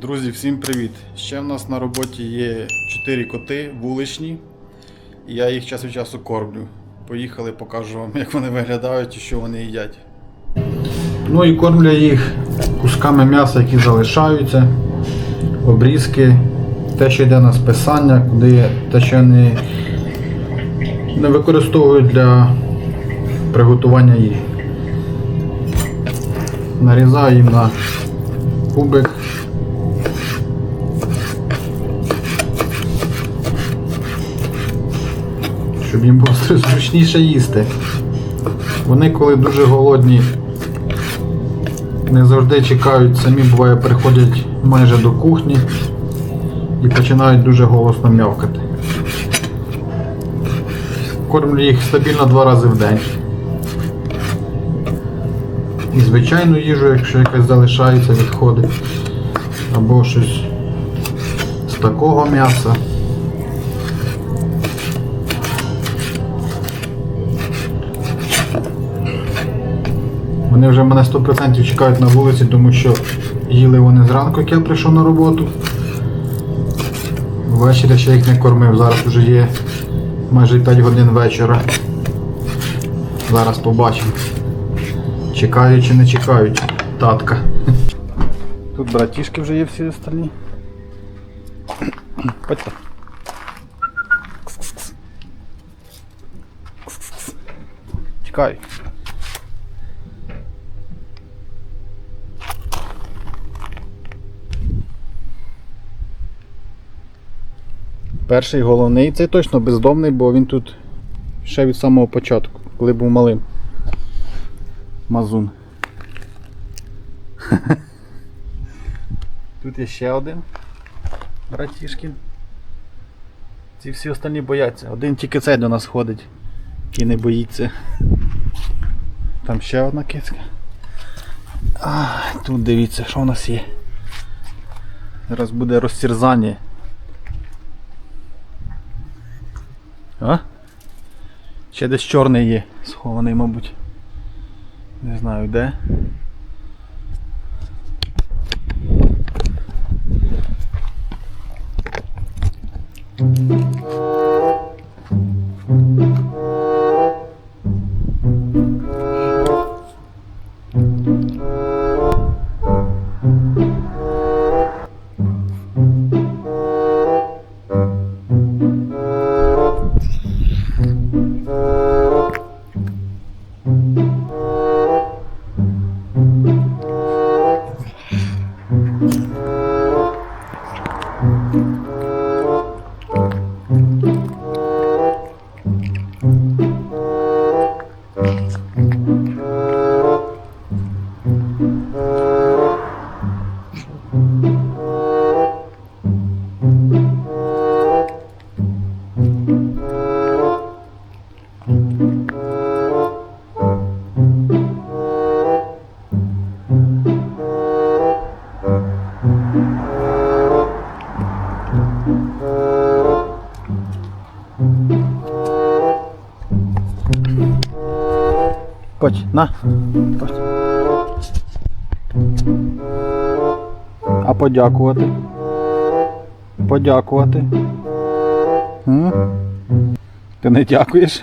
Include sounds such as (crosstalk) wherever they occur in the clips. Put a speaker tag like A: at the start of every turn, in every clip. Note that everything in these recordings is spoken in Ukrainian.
A: Друзі, всім привіт! Ще в нас на роботі є 4 коти вуличні, і я їх час від часу кормлю. Поїхали, покажу вам, як вони виглядають і що вони їдять. Ну і кормлю їх кусками м'яса, які залишаються, обрізки, те, що йде на списання, куди те, що не, не використовують для приготування їжі. Нарізаю їм на кубик. Щоб їм було (laughs) зручніше їсти. Вони коли дуже голодні, не завжди чекають, самі буває приходять майже до кухні і починають дуже голосно м'явкати. Кормлю їх стабільно два рази в день. І звичайну їжу, якщо якась залишається, відходить. Або щось з такого м'яса. Вони вже мене 100% чекають на вулиці, тому що їли вони зранку, як я прийшов на роботу. Ввечері ще їх не кормив, зараз вже є майже 5 годин вечора. Зараз побачимо. Чекають чи не чекають татка. Тут братішки вже є всі остальні. Кс-кс-кс. Чекай. Перший головний, цей точно бездомний, бо він тут ще від самого початку, коли був малим. Мазун. (laughs) Тут є ще один братішкін. Ці всі останні бояться. Один тільки цей до нас ходить, який не боїться. Там ще одна кицька. А, тут дивіться, що у нас є. Зараз буде розтірзання. А? Ще десь чорний є, схований, мабуть. Не знаю де. thank mm -hmm. you Подь, на. Подь. А подякувати. Подякувати. М? Ти не дякуєш?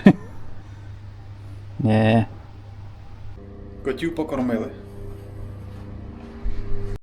A: (laughs) Ні. Котів покормили.